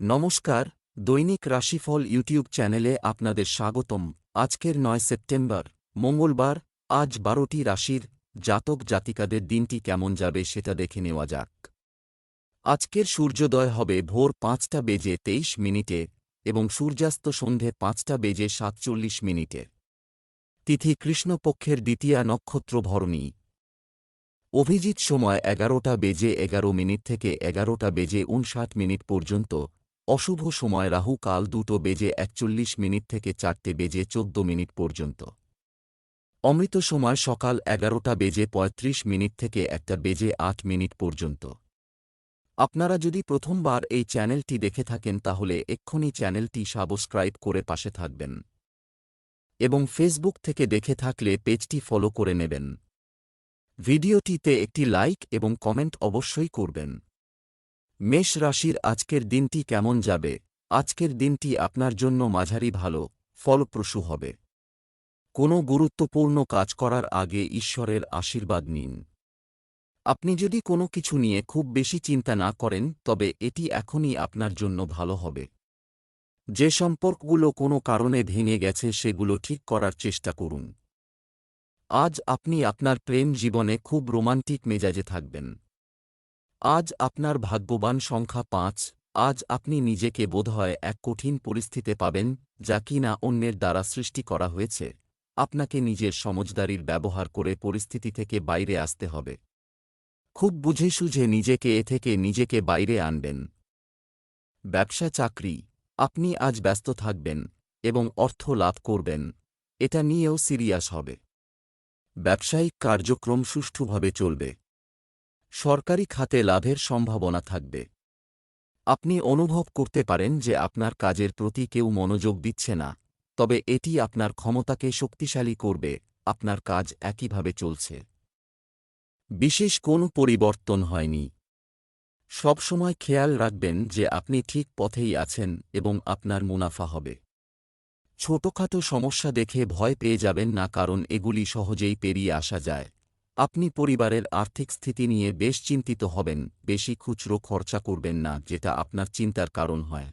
নমস্কার, দৈনিক রাশিফল ইউটিউব চ্যানেলে আপনাদের স্বাগতম। আজকের নয় সেপ্টেম্বর, মঙ্গলবার, আজ বারোটি রাশির জাতক জাতিকাদের দিনটি কেমন যাবে সেটা দেখে নেওয়া যাক। আজকের সূর্যোদয় হবে ভোর পাঁচটা বেজে তেইশ মিনিটে এবং সূর্যাস্ত সন্ধে পাঁচটা বেজে সাতচল্লিশ মিনিটে। তিথি কৃষ্ণপক্ষের দ্বিতীয়া নক্ষত্র ভরণী। অভিজিৎ সময় এগারোটা বেজে এগারো মিনিট থেকে এগারোটা বেজে উনষাট মিনিট পর্যন্ত অশুভ সময় রাহু কাল দুটো বেজে একচল্লিশ মিনিট থেকে চারটে বেজে চোদ্দ মিনিট পর্যন্ত। অমৃত সময় সকাল এগারোটা বেজে পঁয়ত্রিশ মিনিট থেকে একটা বেজে আট মিনিট পর্যন্ত। আপনারা যদি প্রথমবার এই চ্যানেলটি দেখে থাকেন তাহলে এক্ষুনি চ্যানেলটি সাবস্ক্রাইব করে পাশে থাকবেন। এবং ফেসবুক থেকে দেখে থাকলে পেজটি ফলো করে নেবেন। ভিডিওটিতে একটি লাইক এবং কমেন্ট অবশ্যই করবেন। মেষ রাশির আজকের দিনটি কেমন যাবে? আজকের দিনটি আপনার জন্য মাঝারি ভালো, ফলপ্রসূ হবে। কোনো গুরুত্বপূর্ণ কাজ করার আগে ঈশ্বরের আশীর্বাদ নিন। আপনি যদি কোনো কিছু নিয়ে খুব বেশি চিন্তা না করেন, তবে এটি এখনই আপনার জন্য ভালো হবে। যে সম্পর্কগুলো কোনো কারণে ভেঙে গেছে, সেগুলো ঠিক করার চেষ্টা করুন। আজ আপনি আপনার প্রেম জীবনে খুব রোমান্টিক মেজাজে থাকবেন। আজ আপনার ভাগ্যবান সংখ্যা পাঁচ, আজ আপনি নিজেকে বোধহয় এক কঠিন পরিস্থিতিতে পাবেন, যা কিনা অন্যের দ্বারা সৃষ্টি করা হয়েছে। আপনাকে নিজের সমজদারির ব্যবহার করে পরিস্থিতি থেকে বাইরে আসতে হবে। খুব বুঝে সুঝে নিজেকে এ থেকে নিজেকে বাইরে আনবেন। ব্যবসা চাকরি, আপনি আজ ব্যস্ত থাকবেন এবং অর্থ লাভ করবেন, এটা নিয়েও সিরিয়াস হবে। ব্যবসায়িক কার্যক্রম সুষ্ঠুভাবে চলবে। সরকারি খাতে লাভের সম্ভাবনা থাকবে। আপনি অনুভব করতে পারেন যে আপনার কাজের প্রতি কেউ মনোযোগ দিচ্ছে না, তবে এটি আপনার ক্ষমতাকে শক্তিশালী করবে, আপনার কাজ একইভাবে চলছে। বিশেষ কোনো পরিবর্তন হয়নি। সবসময় খেয়াল রাখবেন যে আপনি ঠিক পথেই আছেন এবং আপনার মুনাফা হবে। ছোটখাটো সমস্যা দেখে ভয় পেয়ে যাবেন না কারণ এগুলি সহজেই পেরিয়ে আসা যায়। আপনি পরিবারের আর্থিক স্থিতি নিয়ে বেশ চিন্তিত হবেন, বেশি খুচরো খরচা করবেন না, যেটা আপনার চিন্তার কারণ হয়।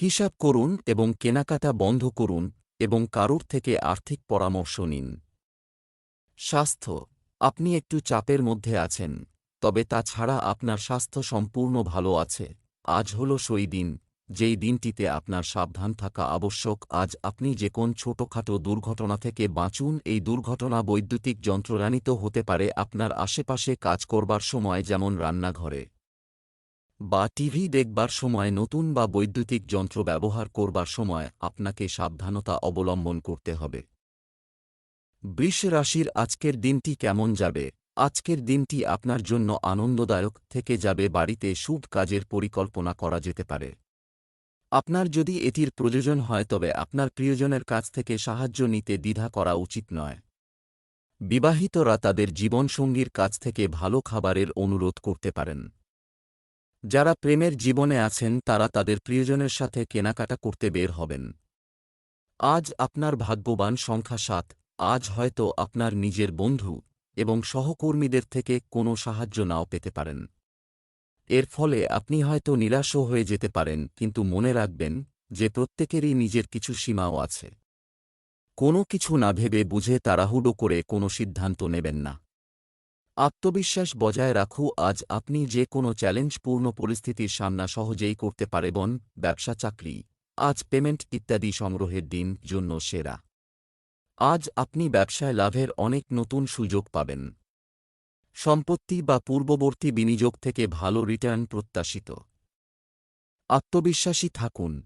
হিসাব করুন এবং কেনাকাটা বন্ধ করুন এবং কারুর থেকে আর্থিক পরামর্শ নিন। স্বাস্থ্য, আপনি একটু চাপের মধ্যে আছেন, তবে তাছাড়া আপনার স্বাস্থ্য সম্পূর্ণ ভালো আছে। আজ হল সেই দিন। যেই দিনটিতে আপনার সাবধান থাকা আবশ্যক, আজ আপনি যে কোন ছোটখাটো দুর্ঘটনা থেকে বাঁচুন, এই দুর্ঘটনা বৈদ্যুতিক যন্ত্ররানিত হতে পারে আপনার আশেপাশে কাজ করবার সময় যেমন রান্নাঘরে বা টিভি দেখবার সময়, নতুন বা বৈদ্যুতিক যন্ত্র ব্যবহার করবার সময় আপনাকে সাবধানতা অবলম্বন করতে হবে। বৃষ রাশির আজকের দিনটি কেমন যাবে? আজকের দিনটি আপনার জন্য আনন্দদায়ক থেকে যাবে, বাড়িতে শুভ কাজের পরিকল্পনা করা যেতে পারে। আপনার যদি এটির প্রয়োজন হয় তবে আপনার প্রিয়জনের কাছ থেকে সাহায্য নিতে দ্বিধা করা উচিত নয়। বিবাহিতরা তাদের জীবনসঙ্গীর কাছ থেকে ভালো খাবারের অনুরোধ করতে পারেন। যারা প্রেমের জীবনে আছেন, তারা তাদের প্রিয়জনের সাথে কেনাকাটা করতে বের হবেন। আজ আপনার ভাগ্যবান সংখ্যা সাত, আজ হয়তো আপনার নিজের বন্ধু এবং সহকর্মীদের থেকে কোনো সাহায্য নাও পেতে পারেন। এর ফলে আপনি হয়তো নিরাশও হয়ে যেতে পারেন, কিন্তু মনে রাখবেন যে প্রত্যেকেরই নিজের কিছু সীমাও আছে। কোনো কিছু না ভেবে বুঝে তাড়াহুড়ো করে কোনো সিদ্ধান্ত নেবেন না। আত্মবিশ্বাস বজায় রাখু আজ আপনি যে কোনো চ্যালেঞ্জপূর্ণ পরিস্থিতির সামনা সহজেই করতে পারেবন ব্যবসা, চাকরি, আজ পেমেন্ট ইত্যাদি সংগ্রহের দিন, জন্য সেরা। আজ আপনি ব্যবসায় লাভের অনেক নতুন সুযোগ পাবেন। সম্পত্তি বা পূর্ববর্তী বিনিয়োগ থেকে ভালো রিটার্ন প্রত্যাশিত। আত্মবিশ্বাসী থাকুন।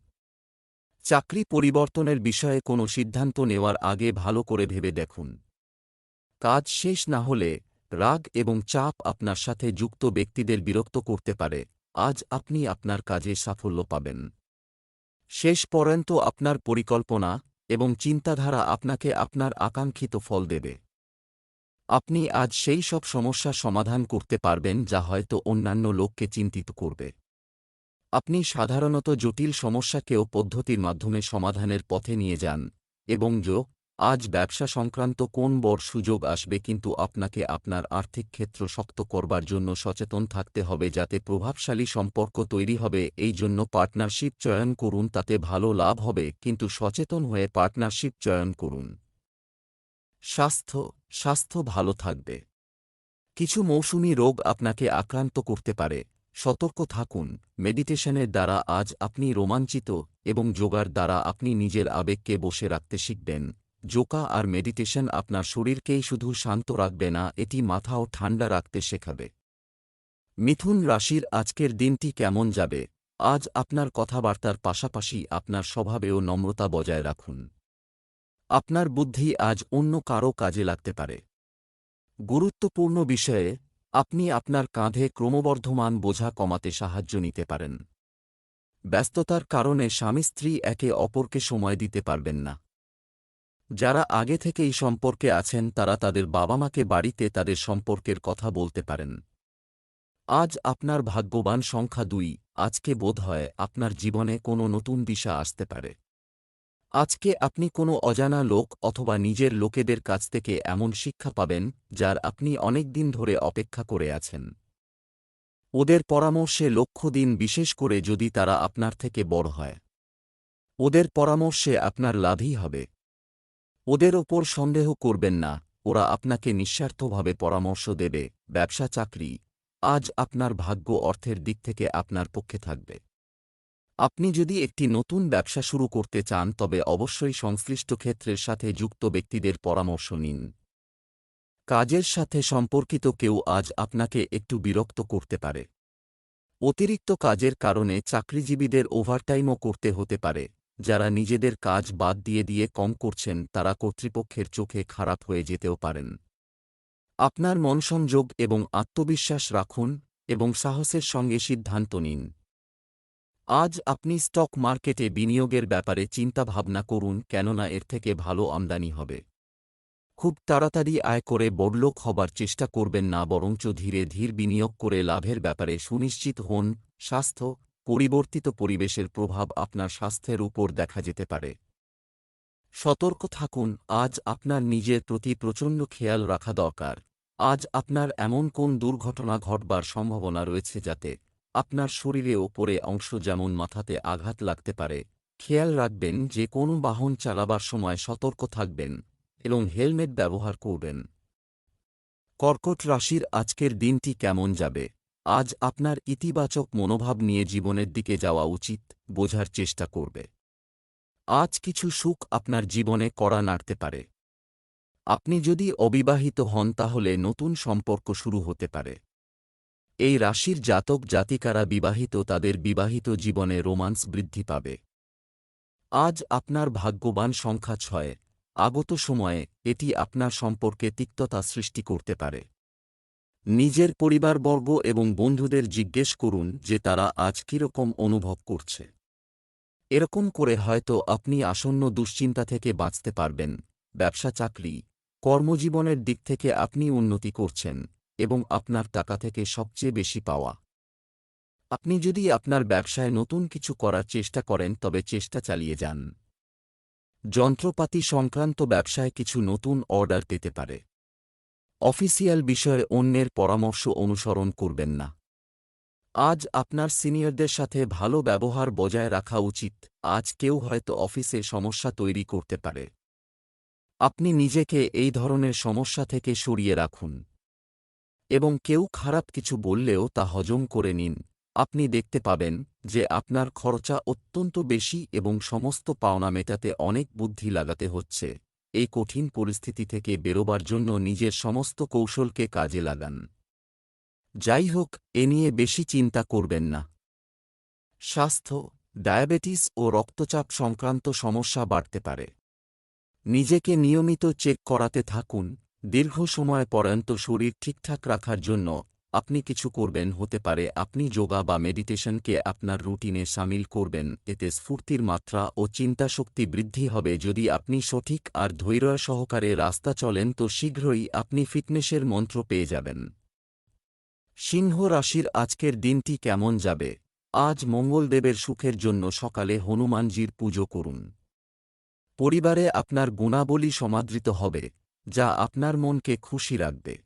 চাকরি পরিবর্তনের বিষয়ে কোনো সিদ্ধান্ত নেওয়ার আগে ভালো করে ভেবে দেখুন। কাজ শেষ না হলে রাগ এবং চাপ আপনার সাথে যুক্ত ব্যক্তিদের বিরক্ত করতে পারে। আজ আপনি আপনার কাজে সাফল্য পাবেন। শেষ পর্যন্ত আপনার পরিকল্পনা এবং চিন্তাধারা আপনাকে আপনার আকাঙ্ক্ষিত ফল দেবে। আপনি আজ সেই সব সমস্যা সমাধান করতে পারবেন যা হয়তো অন্যান্য লোককে চিন্তিত করবে। আপনি সাধারণত জটিল সমস্যাকেও পদ্ধতির মাধ্যমে সমাধানের পথে নিয়ে যান, এবং যো, আজ ব্যবসা সংক্রান্ত কোন বড় সুযোগ আসবে কিন্তু আপনাকে আপনার আর্থিক ক্ষেত্র শক্ত করবার জন্য সচেতন থাকতে হবে যাতে প্রভাবশালী সম্পর্ক তৈরি হবে, এই জন্য পার্টনারশিপ চয়ন করুন তাতে ভালো লাভ হবে, কিন্তু সচেতন হয়ে পার্টনারশিপ চয়ন করুন। স্বাস্থ্য স্বাস্থ্য ভালো থাকবে। কিছু মৌসুমি রোগ আপনাকে আক্রান্ত করতে পারে। সতর্ক থাকুন। মেডিটেশনের দ্বারা আজ আপনি রোমাঞ্চিত এবং যোগার দ্বারা আপনি নিজের আবেগকে বসে রাখতে শিখবেন। যোগা আর মেডিটেশন আপনার শরীরকেই শুধু শান্ত রাখবে না, এটি মাথাও ঠান্ডা রাখতে শেখাবে। মিথুন রাশির আজকের দিনটি কেমন যাবে? আজ আপনার কথাবার্তার পাশাপাশি আপনার স্বভাবেও নম্রতা বজায় রাখুন। আপনার বুদ্ধি আজ অন্য কারও কাজে লাগতে পারে। গুরুত্বপূর্ণ বিষয়ে, আপনি আপনার কাঁধে ক্রমবর্ধমান বোঝা কমাতে সাহায্য নিতে পারেন। ব্যস্ততার কারণে স্বামী স্ত্রী একে অপরকে সময় দিতে পারবেন না। যারা আগে থেকে এই সম্পর্কে আছেন, তারা তাদের বাবা মাকে বাড়িতে তাদের সম্পর্কের কথা বলতে পারেন। আজ আপনার ভাগ্যবান সংখ্যা দুই, আজকে বোধ হয় আপনার জীবনে কোনো নতুন দিশা আসতে পারে। আজকে আপনি কোনো অজানা লোক অথবা নিজের লোকেদের কাছ থেকে এমন শিক্ষা পাবেন, যার আপনি অনেক দিন ধরে অপেক্ষা করে আছেন। ওদের পরামর্শে লক্ষ্য দিন বিশেষ করে যদি তারা আপনার থেকে বড় হয়। ওদের পরামর্শে আপনার লাভই হবে। ওদের ওপর সন্দেহ করবেন না, ওরা আপনাকে নিঃস্বার্থভাবে পরামর্শ দেবে, ব্যবসা চাকরি। আজ আপনার ভাগ্য অর্থের দিক থেকে আপনার পক্ষে থাকবে। আপনি যদি একটি নতুন ব্যবসা শুরু করতে চান, তবে অবশ্যই সংশ্লিষ্ট ক্ষেত্রের সাথে যুক্ত ব্যক্তিদের পরামর্শ নিন। কাজের সাথে সম্পর্কিত কেউ আজ আপনাকে একটু বিরক্ত করতে পারে। অতিরিক্ত কাজের কারণে চাকরিজীবীদের ওভারটাইমও করতে হতে পারে। যারা নিজেদের কাজ বাদ দিয়ে দিয়ে কম করছেন, তারা কর্তৃপক্ষের চোখে খারাপ হয়ে যেতেও পারেন। আপনার মনসংযোগ এবং আত্মবিশ্বাস রাখুন এবং সাহসের সঙ্গে সিদ্ধান্ত নিন। আজ আপনি স্টক মার্কেটে বিনিয়োগের ব্যাপারে চিন্তাভাবনা করুন কেননা এর থেকে ভালো আমদানি হবে। খুব তাড়াতাড়ি আয় করে বড়লোক হবার চেষ্টা করবেন না বরঞ্চ ধীরে ধীর বিনিয়োগ করে লাভের ব্যাপারে সুনিশ্চিত হন, স্বাস্থ্য, পরিবর্তিত পরিবেশের প্রভাব আপনার স্বাস্থ্যের উপর দেখা যেতে পারে। সতর্ক থাকুন, আজ আপনার নিজের প্রতি প্রচণ্ড খেয়াল রাখা দরকার। আজ আপনার এমন কোন দুর্ঘটনা ঘটবার সম্ভাবনা রয়েছে যাতে আপনার শরীরে ওপরে অংশ যেমন মাথাতে আঘাত লাগতে পারে, খেয়াল রাখবেন যে কোনো বাহন চালাবার সময় সতর্ক থাকবেন এবং হেলমেট ব্যবহার করবেন। কর্কট রাশির আজকের দিনটি কেমন যাবে? আজ আপনার ইতিবাচক মনোভাব নিয়ে জীবনের দিকে যাওয়া উচিত, বোঝার চেষ্টা করবে। আজ কিছু সুখ আপনার জীবনে করা নাড়তে পারে। আপনি যদি অবিবাহিত হন তাহলে নতুন সম্পর্ক শুরু হতে পারে। এই রাশির জাতক জাতিকারা বিবাহিত তাদের বিবাহিত জীবনে রোমান্স বৃদ্ধি পাবে। আজ আপনার ভাগ্যবান সংখ্যা ছয়। আগত সময়ে এটি আপনার সম্পর্কে তিক্ততা সৃষ্টি করতে পারে। নিজের পরিবারবর্গ এবং বন্ধুদের জিজ্ঞেস করুন যে তারা আজ কীরকম অনুভব করছে। এরকম করে হয়তো আপনি আসন্ন দুশ্চিন্তা থেকে বাঁচতে পারবেন। ব্যবসা চাকরি কর্মজীবনের দিক থেকে আপনি উন্নতি করছেন। এবং আপনার টাকা থেকে সবচেয়ে বেশি পাওয়া। আপনি যদি আপনার ব্যবসায় নতুন কিছু করার চেষ্টা করেন, তবে চেষ্টা চালিয়ে যান। যন্ত্রপাতি সংক্রান্ত ব্যবসায় কিছু নতুন অর্ডার পেতে পারে। অফিসিয়াল বিষয়ে অন্যের পরামর্শ অনুসরণ করবেন না। আজ আপনার সিনিয়রদের সাথে ভালো ব্যবহার বজায় রাখা উচিত। আজ কেউ হয়তো অফিসে সমস্যা তৈরি করতে পারে। আপনি নিজেকে এই ধরনের সমস্যা থেকে সরিয়ে রাখুন। এবং কেউ খারাপ কিছু বললেও তা হজম করে নিন। আপনি দেখতে পাবেন যে আপনার খরচা অত্যন্ত বেশি এবং সমস্ত পাওনা মেটাতে অনেক বুদ্ধি লাগাতে হচ্ছে। এই কঠিন পরিস্থিতি থেকে বেরোবার জন্য নিজের সমস্ত কৌশলকে কাজে লাগান। যাই হোক, এ নিয়ে বেশি চিন্তা করবেন না। স্বাস্থ্য, ডায়াবেটিস ও রক্তচাপ সংক্রান্ত সমস্যা বাড়তে পারে। নিজেকে নিয়মিত চেক করাতে থাকুন। দীর্ঘ সময় পর্যন্ত শরীর ঠিকঠাক রাখার জন্য আপনি কিছু করবেন, হতে পারে আপনি যোগা বা মেডিটেশনকে আপনার রুটিনে সামিল করবেন, এতে স্ফূর্তির মাত্রা ও চিন্তাশক্তি বৃদ্ধি হবে। যদি আপনি সঠিক আর ধৈর্য সহকারে রাস্তা চলেন, তো শীঘ্রই আপনি ফিটনেসের মন্ত্র পেয়ে যাবেন। সিংহ রাশির আজকের দিনটি কেমন যাবে? আজ মঙ্গলদেবের সুখের জন্য সকালে হনুমানজির পুজো করুন। পরিবারে আপনার গুণাবলী সমাদৃত হবে। যা আপনার মনকে খুশি রাখবে।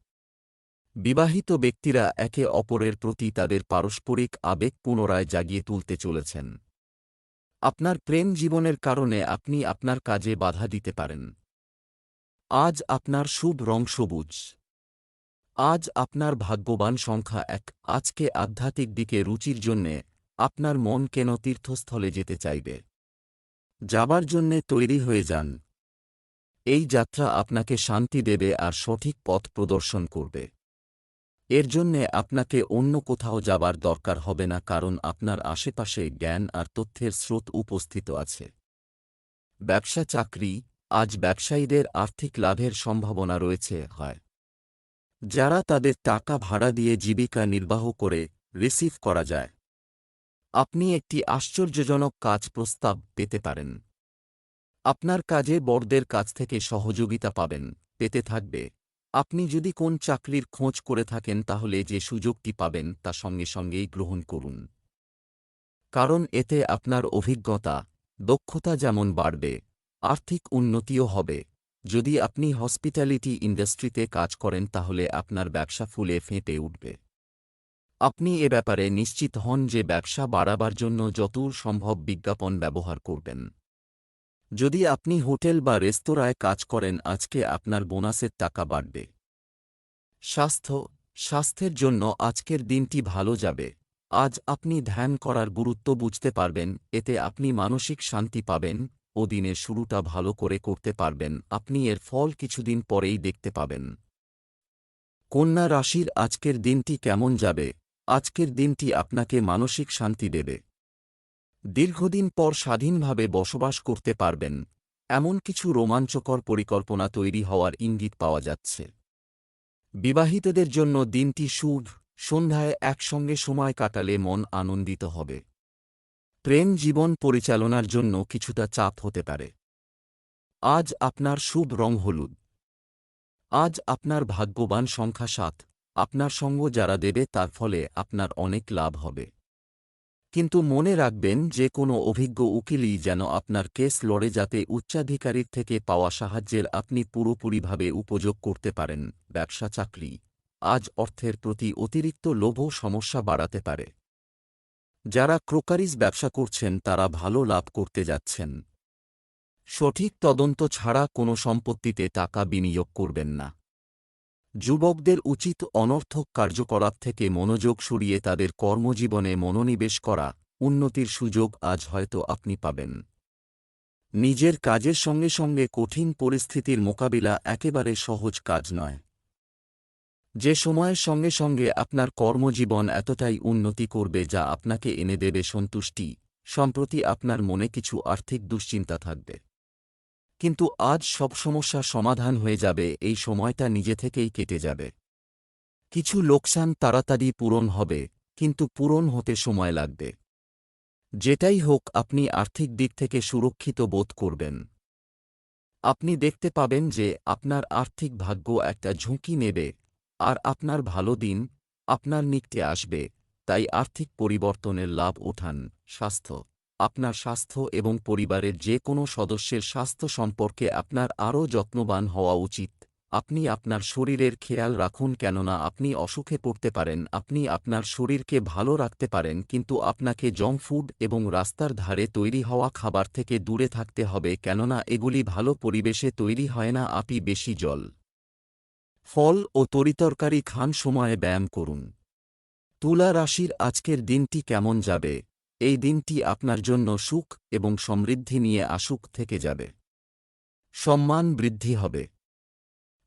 বিবাহিত ব্যক্তিরা একে অপরের প্রতি তাদের পারস্পরিক আবেগ পুনরায় জাগিয়ে তুলতে চলেছেন। আপনার প্রেম জীবনের কারণে আপনি আপনার কাজে বাধা দিতে পারেন। আজ আপনার শুভ রং সবুজ। আজ আপনার ভাগ্যবান সংখ্যা এক। আজকে আধ্যাত্মিক দিকে রুচির জন্যে আপনার মন কেন তীর্থস্থলে যেতে চাইবে? যাবার জন্যে তৈরি হয়ে যান। এই যাত্রা আপনাকে শান্তি দেবে আর সঠিক পথ প্রদর্শন করবে। এর জন্যে আপনাকে অন্য কোথাও যাবার দরকার হবে না কারণ আপনার আশেপাশে জ্ঞান আর তথ্যের স্রোত উপস্থিত আছে। ব্যবসা চাকরি, আজ ব্যবসায়ীদের আর্থিক লাভের সম্ভাবনা রয়েছে, হয়। যারা তাদের টাকা ভাড়া দিয়ে জীবিকা নির্বাহ করে, রিসিভ করা যায়। আপনি একটি আশ্চর্যজনক কাজ প্রস্তাব পেতে পারেন। আপনার কাজে বড়দের কাছ থেকে সহযোগিতা পাবেন, পেতে থাকবে। আপনি যদি কোন চাকরির খোঁজ করে থাকেন তাহলে যে সুযোগটি পাবেন তা সঙ্গে সঙ্গেই গ্রহণ করুন। কারণ এতে আপনার অভিজ্ঞতা, দক্ষতা যেমন বাড়বে, আর্থিক উন্নতিও হবে। যদি আপনি হসপিটালিটি ইন্ডাস্ট্রিতে কাজ করেন তাহলে আপনার ব্যবসা ফুলে ফেঁপে উঠবে। আপনি এ ব্যাপারে নিশ্চিত হন যে ব্যবসা বাড়াবার জন্য যতদূর সম্ভব বিজ্ঞাপন ব্যবহার করবেন। যদি আপনি হোটেল বা রেস্তোরাঁয় কাজ করেন, আজকে আপনার বোনাসের টাকা বাড়বে। স্বাস্থ্য, স্বাস্থ্যের জন্য আজকের দিনটি ভালো যাবে। আজ আপনি ধ্যান করার গুরুত্ব বুঝতে পারবেন, এতে আপনি মানসিক শান্তি পাবেন ও দিনের শুরুটা ভালো করে করতে পারবেন। আপনি এর ফল কিছুদিন পরেই দেখতে পাবেন। কন্যা রাশির আজকের দিনটি কেমন যাবে? আজকের দিনটি আপনাকে মানসিক শান্তি দেবে। দীর্ঘদিন পর স্বাধীনভাবে বসবাস করতে পারবেন, এমন কিছু রোমাঞ্চকর পরিকল্পনা তৈরি হওয়ার ইঙ্গিত পাওয়া যাচ্ছে। বিবাহিতদের জন্য দিনটি শুভ, সন্ধ্যায় একসঙ্গে সময় কাটালে মন আনন্দিত হবে। প্রেম জীবন পরিচালনার জন্য কিছুটা চাপ হতে পারে। আজ আপনার শুভ রং হলুদ। আজ আপনার ভাগ্যবান সংখ্যা সাত। আপনার সঙ্গ যারা দেবে তার ফলে আপনার অনেক লাভ হবে। কিন্তু মনে রাখবেন যে কোনো অভিজ্ঞ উকিলই যেন আপনার কেস লড়ে যাতে উচ্চাধিকারীর থেকে পাওয়া সাহায্যের আপনি পুরোপুরিভাবে উপযোগ করতে পারেন, ব্যবসা চাকরি। আজ অর্থের প্রতি অতিরিক্ত লোভ সমস্যা বাড়াতে পারে। যারা ক্রোকারিজ ব্যবসা করছেন, তারা ভালো লাভ করতে যাচ্ছেন। সঠিক তদন্ত ছাড়া কোনো সম্পত্তিতে টাকা বিনিয়োগ করবেন না। যুবকদের উচিত অনর্থক কার্যকলাপ থেকে মনোযোগ সরিয়ে তাদের কর্মজীবনে মনোনিবেশ করা, উন্নতির সুযোগ আজ হয়তো আপনি পাবেন। নিজের কাজের সঙ্গে সঙ্গে কঠিন পরিস্থিতির মোকাবিলা একেবারে সহজ কাজ নয়। যে সময়ের সঙ্গে সঙ্গে আপনার কর্মজীবন এতটাই উন্নতি করবে যা আপনাকে এনে দেবে সন্তুষ্টি, সম্প্রতি আপনার মনে কিছু আর্থিক দুশ্চিন্তা থাকবে। কিন্তু আজ সব সমস্যা সমাধান হয়ে যাবে, এই সময়টা নিজে থেকেই কেটে যাবে। কিছু লোকসান তাড়াতাড়ি পূরণ হবে, কিন্তু পূরণ হতে সময় লাগবে। যেটাই হোক, আপনি আর্থিক দিক থেকে সুরক্ষিত বোধ করবেন। আপনি দেখতে পাবেন যে আপনার আর্থিক ভাগ্য একটা ঝুঁকি নেবে, আর আপনার ভালো দিন আপনার নিকটে আসবে, তাই আর্থিক পরিবর্তনের লাভ ওঠান স্বাস্থ্য। আপনার স্বাস্থ্য এবং পরিবারের যে কোনো সদস্যের স্বাস্থ্য সম্পর্কে আপনার আরও যত্নবান হওয়া উচিত। আপনি আপনার শরীরের খেয়াল রাখুন কেননা আপনি অসুখে পড়তে পারেন, আপনি আপনার শরীরকে ভালো রাখতে পারেন, কিন্তু আপনাকে জঙ্ক ফুড এবং রাস্তার ধারে তৈরি হওয়া খাবার থেকে দূরে থাকতে হবে কেননা এগুলি ভালো পরিবেশে তৈরি হয় না, আপনি বেশি জল, ফল ও তরিতরকারি খান সময়ে ব্যায়াম করুন। তুলা রাশির আজকের দিনটি কেমন যাবে? এই দিনটি আপনার জন্য সুখ এবং সমৃদ্ধি নিয়ে আসুক থেকে যাবে। সম্মান বৃদ্ধি হবে।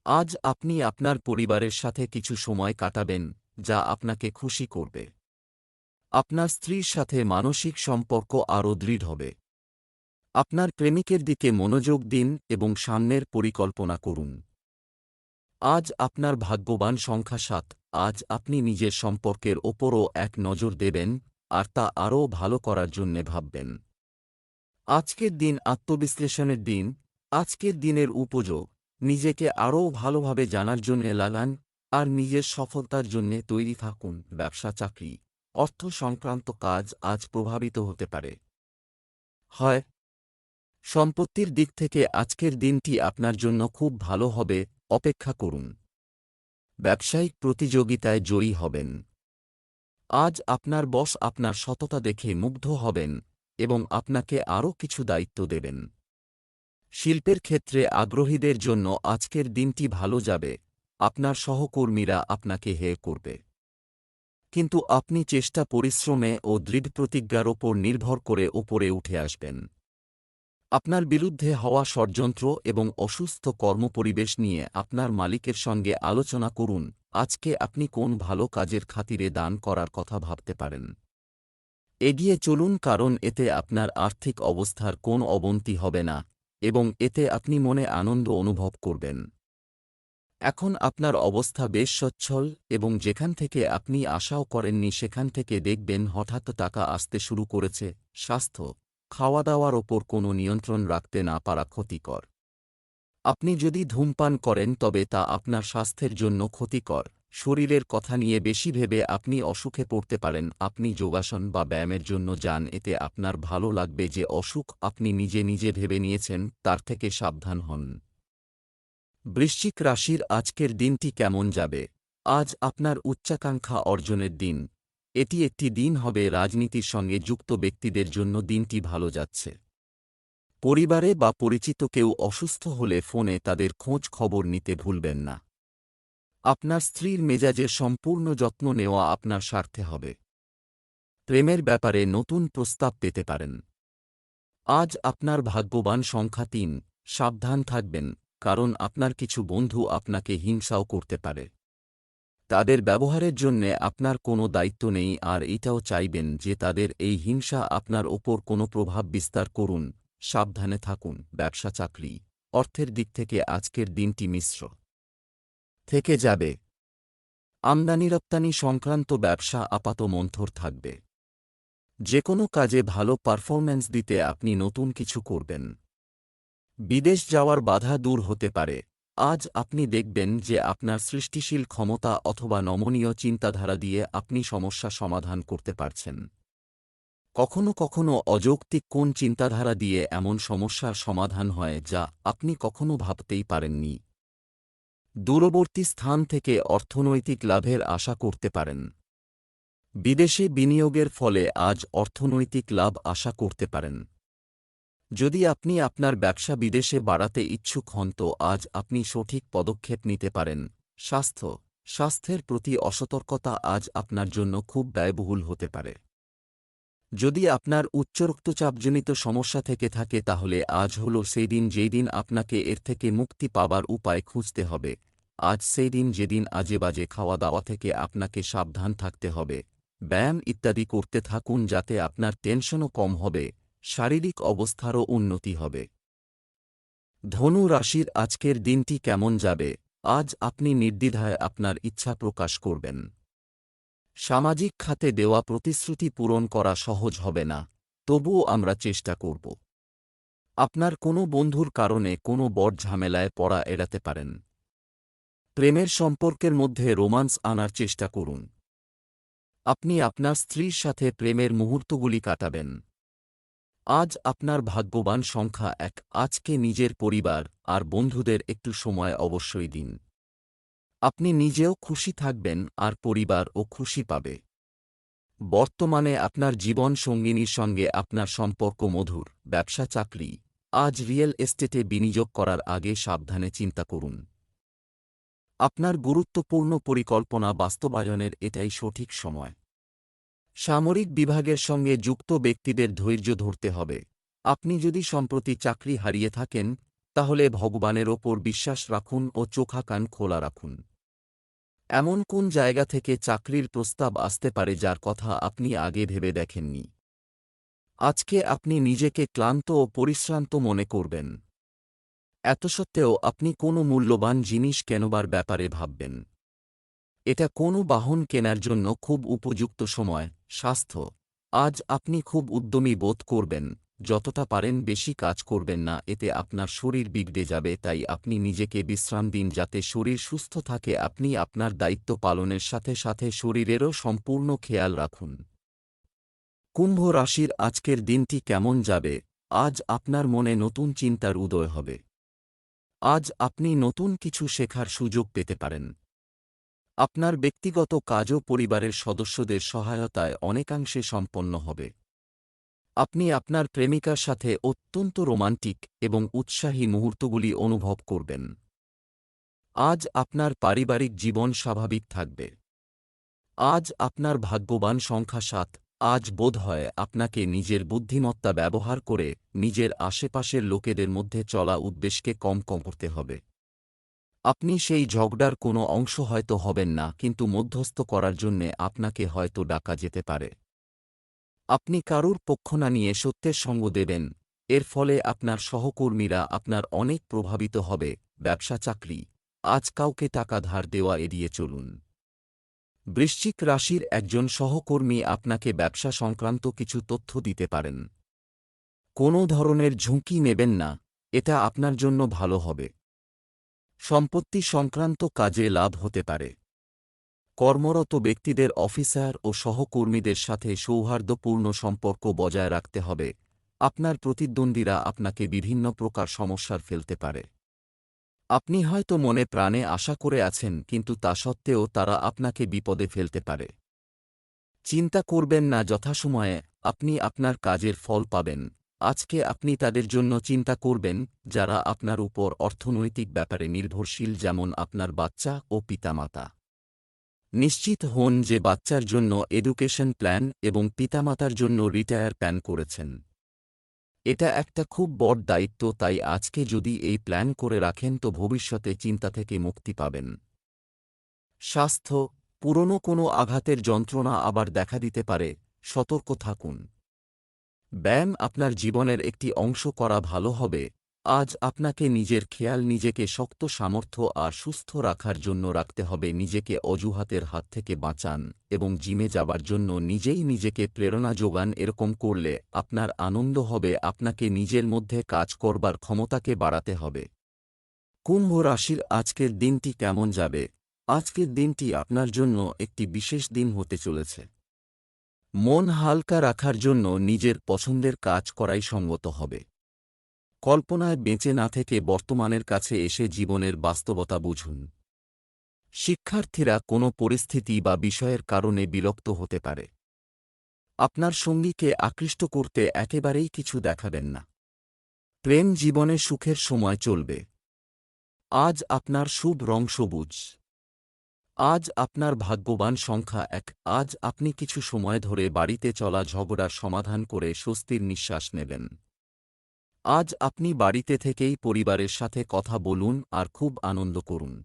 আজ আপনি আপনার পরিবারের সাথে কিছু সময় কাটাবেন, যা আপনাকে খুশি করবে। আপনার স্ত্রীর সাথে মানসিক সম্পর্ক আরও দৃঢ় হবে। আপনার প্রেমিকের দিকে মনোযোগ দিন এবং সামনের পরিকল্পনা করুন। আজ আপনার ভাগ্যবান সংখ্যা সাত, আজ আপনি নিজের সম্পর্কের ওপরও এক নজর দেবেন আর তা আরও ভালো করার জন্যে ভাববেন। আজকের দিন আত্মবিশ্লেষণের দিন, আজকের দিনের উপযোগ, নিজেকে আরও ভালোভাবে জানার জন্য লাগান আর নিজের সফলতার জন্যে তৈরি থাকুন ব্যবসা চাকরি, অর্থ সংক্রান্ত কাজ আজ প্রভাবিত হতে পারে। হয়, সম্পত্তির দিক থেকে আজকের দিনটি আপনার জন্য খুব ভালো হবে, অপেক্ষা করুন। ব্যবসায়িক প্রতিযোগিতায় জয়ী হবেন। আজ আপনার বস আপনার সততা দেখে মুগ্ধ হবেন এবং আপনাকে আরও কিছু দায়িত্ব দেবেন। শিল্পের ক্ষেত্রে আগ্রহীদের জন্য আজকের দিনটি ভালো যাবে, আপনার সহকর্মীরা আপনাকে হে করবে। কিন্তু আপনি চেষ্টা পরিশ্রমে ও দৃঢ় প্রতিজ্ঞার ওপর নির্ভর করে ওপরে উঠে আসবেন। আপনার বিরুদ্ধে হওয়া ষড়যন্ত্র এবং অসুস্থ কর্মপরিবেশ নিয়ে আপনার মালিকের সঙ্গে আলোচনা করুন আজকে আপনি কোন ভালো কাজের খাতিরে দান করার কথা ভাবতে পারেন? এগিয়ে চলুন, কারণ এতে আপনার আর্থিক অবস্থার কোন অবনতি হবে না, এবং এতে আপনি মনে আনন্দ অনুভব করবেন। এখন আপনার অবস্থা বেশ সচ্ছল, এবং যেখান থেকে আপনি আশাও করেননি, সেখান থেকে দেখবেন হঠাৎ টাকা আসতে শুরু করেছে, স্বাস্থ্য খাওয়া দাওয়ার ওপর কোনো নিয়ন্ত্রণ রাখতে না পারা ক্ষতিকর। আপনি যদি ধূমপান করেন, তবে তা আপনার স্বাস্থ্যের জন্য ক্ষতিকর। শরীরের কথা নিয়ে বেশি ভেবে আপনি অসুখে পড়তে পারেন। আপনি যোগাসন বা ব্যায়ামের জন্য যান, এতে আপনার ভালো লাগবে যে অসুখ আপনি নিজে নিজে ভেবে নিয়েছেন, তার থেকে সাবধান হন। বৃশ্চিক রাশির আজকের দিনটি কেমন যাবে? আজ আপনার উচ্চাকাঙ্ক্ষা অর্জনের দিন। এটি একটি দিন হবে রাজনীতির সঙ্গে যুক্ত ব্যক্তিদের জন্য দিনটি ভালো যাচ্ছে। পরিবারে বা পরিচিত কেউ অসুস্থ হলে ফোনে তাদের খোঁজ খবর নিতে ভুলবেন না। আপনার স্ত্রীর মেজাজের সম্পূর্ণ যত্ন নেওয়া আপনার স্বার্থে হবে। প্রেমের ব্যাপারে নতুন প্রস্তাব পেতে পারেন। আজ আপনার ভাগ্যবান সংখ্যা তিন, সাবধান থাকবেন, কারণ আপনার কিছু বন্ধু আপনাকে হিংসাও করতে পারে। তাদের ব্যবহারের জন্যে আপনার কোনো দায়িত্ব নেই আর এটাও চাইবেন যে তাদের এই হিংসা আপনার ওপর কোনো প্রভাব বিস্তার করুন। সাবধানে থাকুন, ব্যবসা চাকরি, অর্থের দিক থেকে আজকের দিনটি মিশ্র। থেকে যাবে। আমদানি রপ্তানি সংক্রান্ত ব্যবসা আপাত মন্থর থাকবে। যে কোনো কাজে ভালো পারফরম্যান্স দিতে আপনি নতুন কিছু করবেন। বিদেশ যাওয়ার বাধা দূর হতে পারে। আজ আপনি দেখবেন যে আপনার সৃষ্টিশীল ক্ষমতা অথবা নমনীয় চিন্তাধারা দিয়ে আপনি সমস্যা সমাধান করতে পারছেন। কখনো কখনো অযৌক্তিক কোন চিন্তাধারা দিয়ে এমন সমস্যার সমাধান হয় যা আপনি কখনো ভাবতেই পারেননি। দূরবর্তী স্থান থেকে অর্থনৈতিক লাভের আশা করতে পারেন। বিদেশে বিনিয়োগের ফলে আজ অর্থনৈতিক লাভ আশা করতে পারেন। যদি আপনি আপনার ব্যবসা বিদেশে বাড়াতে ইচ্ছুক হন তো আজ আপনি সঠিক পদক্ষেপ নিতে পারেন। স্বাস্থ্য, স্বাস্থ্যের প্রতি অসতর্কতা আজ আপনার জন্য খুব ব্যয়বহুল হতে পারে। যদি আপনার উচ্চ রক্তচাপজনিত সমস্যা থেকে থাকে তাহলে আজ হল সেই দিন যেই দিন আপনাকে এর থেকে মুক্তি পাবার উপায় খুঁজতে হবে। আজ সেই দিন যেদিন আজে বাজে খাওয়া দাওয়া থেকে আপনাকে সাবধান থাকতে হবে। ব্যায়াম ইত্যাদি করতে থাকুন যাতে আপনার টেনশনও কম হবে, শারীরিক অবস্থারও উন্নতি হবে। ধনু রাশির আজকের দিনটি কেমন যাবে? আজ আপনি নির্দ্বিধায় আপনার ইচ্ছা প্রকাশ করবেন। সামাজিক খাতে দেওয়া প্রতিশ্রুতি পূরণ করা সহজ হবে না, তবুও আমরা চেষ্টা করব। আপনার কোনো বন্ধুর কারণে কোনো বড় ঝামেলায় পড়া এড়াতে পারেন। প্রেমের সম্পর্কের মধ্যে রোমান্স আনার চেষ্টা করুন। আপনি আপনার স্ত্রীর সাথে প্রেমের মুহূর্তগুলি কাটাবেন। আজ আপনার ভাগ্যবান সংখ্যা এক, আজকে নিজের পরিবার আর বন্ধুদের একটু সময় অবশ্যই দিন। আপনি নিজেও খুশি থাকবেন আর পরিবারও খুশি পাবে। বর্তমানে আপনার জীবন সঙ্গিনীর সঙ্গে আপনার সম্পর্ক মধুর, ব্যবসা চাকরি। আজ রিয়েল এস্টেটে বিনিয়োগ করার আগে সাবধানে চিন্তা করুন। আপনার গুরুত্বপূর্ণ পরিকল্পনা বাস্তবায়নের এটাই সঠিক সময়। সামরিক বিভাগের সঙ্গে যুক্ত ব্যক্তিদের ধৈর্য ধরতে হবে। আপনি যদি সম্প্রতি চাকরি হারিয়ে থাকেন, তাহলে ভগবানের ওপর বিশ্বাস রাখুন ও চোখাকান খোলা রাখুন। এমন কোন জায়গা থেকে চাকরির প্রস্তাব আসতে পারে যার কথা আপনি আগে ভেবে দেখেননি? আজকে আপনি নিজেকে ক্লান্ত ও পরিশ্রান্ত মনে করবেন। এত সত্ত্বেও আপনি কোনো মূল্যবান জিনিস কেনবার ব্যাপারে ভাববেন। এটা কোনো বাহন কেনার জন্য খুব উপযুক্ত সময়, স্বাস্থ্য। আজ আপনি খুব উদ্যমী বোধ করবেন। যতটা পারেন বেশি কাজ করবেন না, এতে আপনার শরীর বিগড়ে যাবে, তাই আপনি নিজেকে বিশ্রাম দিন যাতে শরীর সুস্থ থাকে, আপনি আপনার দায়িত্ব পালনের সাথে সাথে শরীরেরও সম্পূর্ণ খেয়াল রাখুন। কুম্ভ রাশির আজকের দিনটি কেমন যাবে? আজ আপনার মনে নতুন চিন্তার উদয় হবে। আজ আপনি নতুন কিছু শেখার সুযোগ পেতে পারেন। আপনার ব্যক্তিগত কাজও পরিবারের সদস্যদের সহায়তায় অনেকাংশে সম্পন্ন হবে। আপনি আপনার প্রেমিকার সাথে অত্যন্ত রোমান্টিক এবং উৎসাহী মুহূর্তগুলি অনুভব করবেন। আজ আপনার পারিবারিক জীবন স্বাভাবিক থাকবে। আজ আপনার ভাগ্যবান সংখ্যা সাত, আজ বোধ হয় আপনাকে নিজের বুদ্ধিমত্তা ব্যবহার করে নিজের আশেপাশের লোকেদের মধ্যে চলা উদ্দেশ্যকে কম কম করতে হবে। আপনি সেই ঝগড়ার কোনো অংশ হয়তো হবেন না, কিন্তু মধ্যস্থ করার জন্যে আপনাকে হয়তো ডাকা যেতে পারে। আপনি কারুর পক্ষ না নিয়ে সত্যের সঙ্গ দেবেন, এর ফলে আপনার সহকর্মীরা আপনার অনেক প্রভাবিত হবে, ব্যবসা চাকরি, আজ কাউকে টাকা ধার দেওয়া এড়িয়ে চলুন। বৃশ্চিক রাশির একজন সহকর্মী আপনাকে ব্যবসা সংক্রান্ত কিছু তথ্য দিতে পারেন। কোনো ধরনের ঝুঁকি নেবেন না, এটা আপনার জন্য ভালো হবে। সম্পত্তি সংক্রান্ত কাজে লাভ হতে পারে। কর্মরত ব্যক্তিদের অফিসার ও সহকর্মীদের সাথে সৌহার্দ্যপূর্ণ সম্পর্ক বজায় রাখতে হবে। আপনার প্রতিদ্বন্দ্বীরা আপনাকে বিভিন্ন প্রকার সমস্যার ফেলতে পারে। আপনি হয়তো মনে প্রাণে আশা করে আছেন, কিন্তু তা সত্ত্বেও তারা আপনাকে বিপদে ফেলতে পারে। চিন্তা করবেন না, যথাসময়ে আপনি আপনার কাজের ফল পাবেন। আজকে আপনি তাদের জন্য চিন্তা করবেন, যারা আপনার উপর অর্থনৈতিক ব্যাপারে নির্ভরশীল, যেমন আপনার বাচ্চা ও পিতামাতা। নিশ্চিত হন যে বাচ্চার জন্য এডুকেশন প্ল্যান এবং পিতামাতার জন্য রিটায়ার প্ল্যান করেছেন। এটা একটা খুব বড় দায়িত্ব, তাই আজকে যদি এই প্ল্যান করে রাখেন তো ভবিষ্যতে চিন্তা থেকে মুক্তি পাবেন। স্বাস্থ্য, পুরনো কোনো আঘাতের যন্ত্রণা আবার দেখা দিতে পারে, সতর্ক থাকুন। ব্যায়াম আপনার জীবনের একটি অংশ করা ভালো হবে আজ আপনাকে নিজের খেয়াল, নিজেকে শক্ত সামর্থ্য আর সুস্থ রাখার জন্য রাখতে হবে। নিজেকে অজুহাতের হাত থেকে বাঁচান এবং জিমে যাবার জন্য নিজেই নিজেকে প্রেরণা যোগান। এরকম করলে আপনার আনন্দ হবে, আপনাকে নিজের মধ্যে কাজ করবার ক্ষমতাকে বাড়াতে হবে। কুম্ভ রাশির আজকের দিনটি কেমন যাবে? আজকের দিনটি আপনার জন্য একটি বিশেষ দিন হতে চলেছে। মন হালকা রাখার জন্য নিজের পছন্দের কাজ করাই সঙ্গত হবে। কল্পনায় বেঁচে না থেকে বর্তমানের কাছে এসে জীবনের বাস্তবতা বুঝুন। শিক্ষার্থীরা কোনো পরিস্থিতি বা বিষয়ের কারণে বিরক্ত হতে পারে। আপনার সঙ্গীকে আকৃষ্ট করতে একেবারেই কিছু দেখাবেন না। প্রেম জীবনে সুখের সময় চলবে। আজ আপনার শুভ রং সবুজ। আজ আপনার ভাগ্যবান সংখ্যা এক। আজ আপনি কিছু সময় ধরে বাড়িতে চলা ঝগড়ার সমাধান করে স্বস্তির নিঃশ্বাস নেবেন। আজ আপনি বাড়িতে থেকেই পরিবারের সাথে কথা বলুন আর খুব আনন্দ করুন।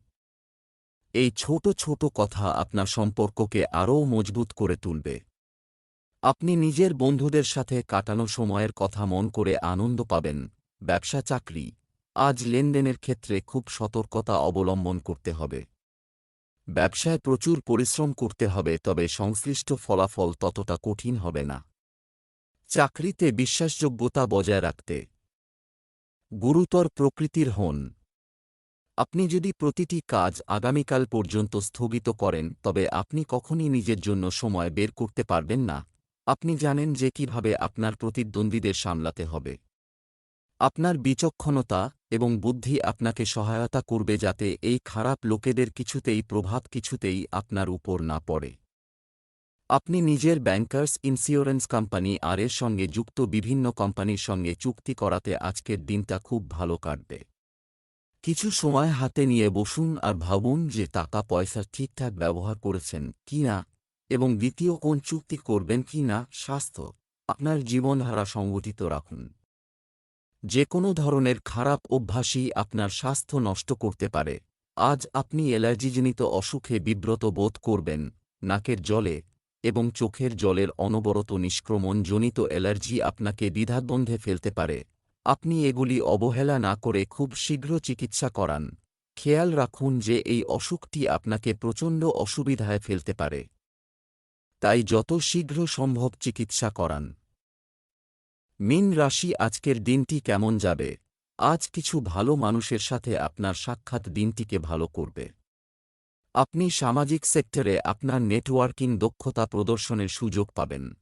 এই ছোট ছোট কথা আপনার সম্পর্ককে আরও মজবুত করে তুলবে। আপনি নিজের বন্ধুদের সাথে কাটানো সময়ের কথা মন করে আনন্দ পাবেন, ব্যবসা, চাকরি। আজ লেনদেনের ক্ষেত্রে খুব সতর্কতা অবলম্বন করতে হবে। ব্যবসায় প্রচুর পরিশ্রম করতে হবে, তবে সংশ্লিষ্ট ফলাফল ততটা কঠিন হবে না। চাকরিতে বিশ্বাসযোগ্যতা বজায় রাখতে গুরুতর প্রকৃতির হন। আপনি যদি প্রতিটি কাজ আগামীকাল পর্যন্ত স্থগিত করেন, তবে আপনি কখনই নিজের জন্য সময় বের করতে পারবেন না। আপনি জানেন যে কীভাবে আপনার প্রতিদ্বন্দ্বীদের সামলাতে হবে। আপনার বিচক্ষণতা এবং বুদ্ধি আপনাকে সহায়তা করবে যাতে এই খারাপ লোকেদের কিছুতেই প্রভাব কিছুতেই আপনার উপর না পড়ে। আপনি নিজের ব্যাংকার্স ইন্স্যুরেন্স কোম্পানি আর এর সঙ্গে যুক্ত বিভিন্ন কোম্পানির সঙ্গে চুক্তি করাতে আজকের দিনটা খুব ভালো কাটবে। কিছু সময় হাতে নিয়ে বসুন আর ভাবুন যে টাকা পয়সা ঠিকঠাক ব্যবহার করেছেন কি না এবং দ্বিতীয় কোন চুক্তি করবেন কি না, স্বাস্থ্য, আপনার জীবনধারা সংগঠিত রাখুন। যে কোনো ধরনের খারাপ অভ্যাসই আপনার স্বাস্থ্য নষ্ট করতে পারে। আজ আপনি অ্যালার্জিজনিত অসুখে বিব্রত বোধ করবেন, নাকের জলে এবং চোখের জলের অনবরত নিষ্ক্রমণজনিত অ্যালার্জি আপনাকে দ্বিধাদ্বন্দ্বে ফেলতে পারে। আপনি এগুলি অবহেলা না করে খুব শীঘ্র চিকিৎসা করান। খেয়াল রাখুন যে এই অসুখটি আপনাকে প্রচণ্ড অসুবিধায় ফেলতে পারে। তাই যত শীঘ্র সম্ভব চিকিৎসা করান। মিন রাশি, আজকের দিনটি কেমন যাবে? আজ কিছু ভালো মানুষের সাথে আপনার সাক্ষাৎ দিনটিকে ভালো করবে। আপনি সামাজিক সেক্টরে আপনার নেটওয়ার্কিং দক্ষতা প্রদর্শনের সুযোগ পাবেন।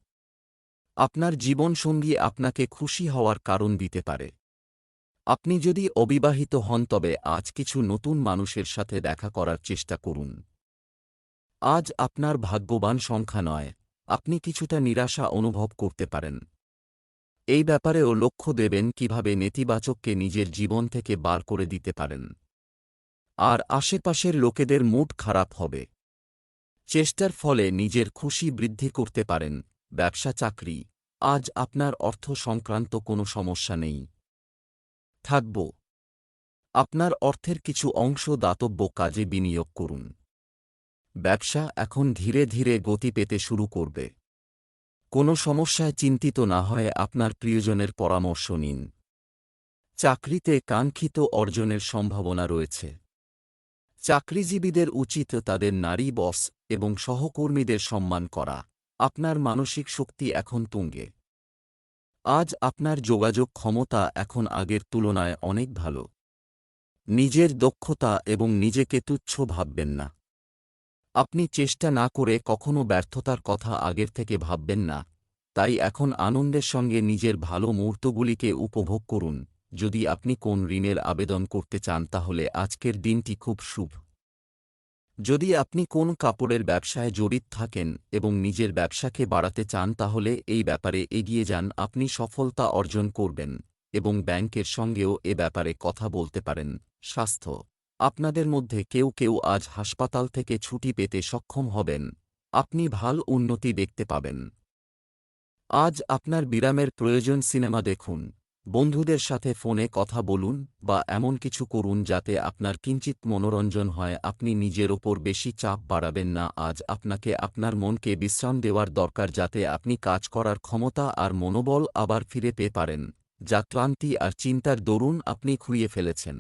আপনার জীবনসঙ্গী আপনাকে খুশি হওয়ার কারণ দিতে পারে। আপনি যদি অবিবাহিত হন, তবে আজ কিছু নতুন মানুষের সাথে দেখা করার চেষ্টা করুন। আজ আপনার ভাগ্যবান সংখ্যা নয়, আপনি কিছুটা নিরাশা অনুভব করতে পারেন। এই ব্যাপারেও লক্ষ্য দেবেন কীভাবে নেতিবাচককে নিজের জীবন থেকে বার করে দিতে পারেন। আর আশেপাশের লোকেদের মুড খারাপ হবে। চেষ্টার ফলে নিজের খুশি বৃদ্ধি করতে পারেন, ব্যবসা চাকরি। আজ আপনার অর্থ সংক্রান্ত কোনো সমস্যা নেই। থাকব। আপনার অর্থের কিছু অংশ দাতব্য কাজে বিনিয়োগ করুন। ব্যবসা এখন ধীরে ধীরে গতি পেতে শুরু করবে। কোনো সমস্যায় চিন্তিত না হয়ে আপনার প্রিয়জনের পরামর্শ নিন। চাকরিতে কাঙ্ক্ষিত অর্জনের সম্ভাবনা রয়েছে। চাকরিজীবীদের উচিত তাদের নারী বস এবং সহকর্মীদের সম্মান করা। আপনার মানসিক শক্তি এখন তুঙ্গে। আজ আপনার যোগাযোগ ক্ষমতা এখন আগের তুলনায় অনেক ভালো। নিজের দক্ষতা এবং নিজেকে তুচ্ছ ভাববেন না। আপনি চেষ্টা না করে কখনো ব্যর্থতার কথা আগের থেকে ভাববেন না। তাই এখন আনন্দের সঙ্গে নিজের ভালো মুহূর্তগুলিকে উপভোগ করুন। যদি আপনি কোন ঋণের আবেদন করতে চান, তাহলে আজকের দিনটি খুব শুভ। যদি আপনি কোন কাপড়ের ব্যবসায় জড়িত থাকেন এবং নিজের ব্যবসাকে বাড়াতে চান, তাহলে এই ব্যাপারে এগিয়ে যান, আপনি সফলতা অর্জন করবেন এবং ব্যাংকের সঙ্গেও এ ব্যাপারে কথা বলতে পারেন। স্বাস্থ্য। আপনাদের মধ্যে কেউ কেউ আজ হাসপাতাল থেকে ছুটি পেতে সক্ষম হবেন। আপনি ভালো উন্নতি দেখতে পাবেন। আজ আপনার বিরামের প্রয়োজন সিনেমা দেখুন। বন্ধুদের সাথে ফোনে কথা বলুন বা এমন কিছু করুন যাতে আপনার কিঞ্চিত মনোরঞ্জন হয়। আপনি নিজের ওপর বেশি চাপ বাড়াবেন না। আজ আপনাকে আপনার মনকে বিশ্রাম দেওয়ার দরকার যাতে আপনি কাজ করার ক্ষমতা আর মনোবল আবার ফিরে পেয়ে পারেন। যা ক্লান্তি আর চিন্তার দরুন আপনি খুঁড়িয়ে ফেলেছেন।